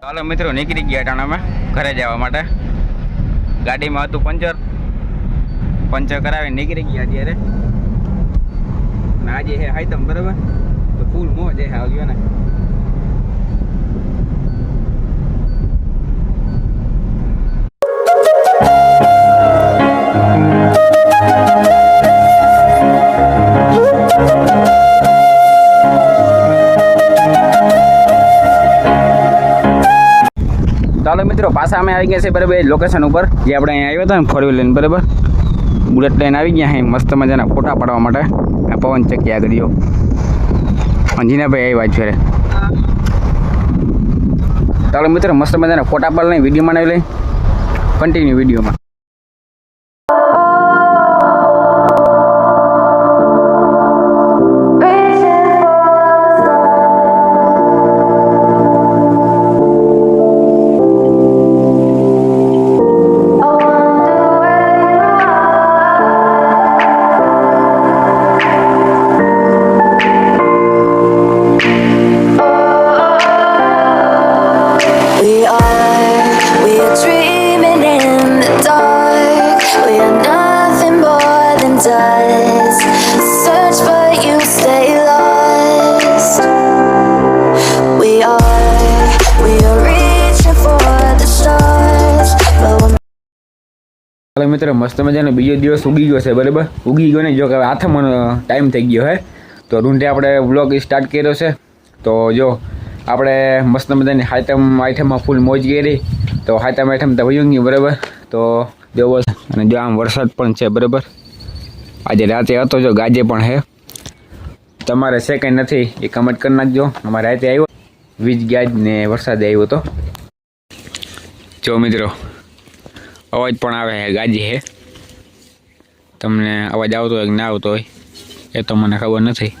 ચાલો મિત્રો, નીકળી ગયા ટાણામાં ઘરે જવા માટે. ગાડીમાં હતું પંચર. પંચર કરાવીને નીકળી ગયા અત્યારે. આજે હે હાઈતમ, બરાબર? તો ફૂલ મોજ હે આવ્યો ને. ચાલો મિત્રો, પાછા અમે આવી ગયા છે બરાબર લોકેશન ઉપર. જે આપણે અહીંયા આવ્યો હતો ને ફોર વ્હીલર બરાબર? બુલેટ લઈને આવી ગયા અહીં મસ્ત મજાના ફોટા પાડવા માટે. આ પવન ચક્કી આગળીઓ અંજીનાભાઈ આવ્યા છે રે ચાલો મિત્રો, મસ્ત મજાના ફોટા પાડ લઈ વીડિયો બનાવી લઈ. કન્ટિન્યુ વિડીયોમાં. ચાલો મિત્રો, મસ્ત મજાનો બીજો દિવસ ઉગી ગયો છે, બરાબર? ઉગી ગયો ને જો કે હવે મને ટાઈમ થઈ ગયો, હે? તો રૂંઢે આપણે વ્લોગ સ્ટાર્ટ કર્યો છે. તો જો, આપણે મસ્ત મજાની હાઈટમ આઈટમમાં ફૂલ મોજ કરી. તો હાઈટમ આઈટમ તો ગયું, બરાબર? તો જો બસ અને જો આમ વરસાદ પણ છે, બરાબર? આજે રાતે હતો જો ગાજે પણ હે. તમારે કંઈ નથી, એ કમેન્ટ કરી નાખજો. અમારે રાતે આવ્યો. વીજ ગાજ ને વરસાદ આવ્યો તો. જો મિત્રો, અવાજ પણ આવે છે ગાજી હે. તમને અવાજ આવતો હોય કે ના આવતો હોય, એ તો મને ખબર નથી.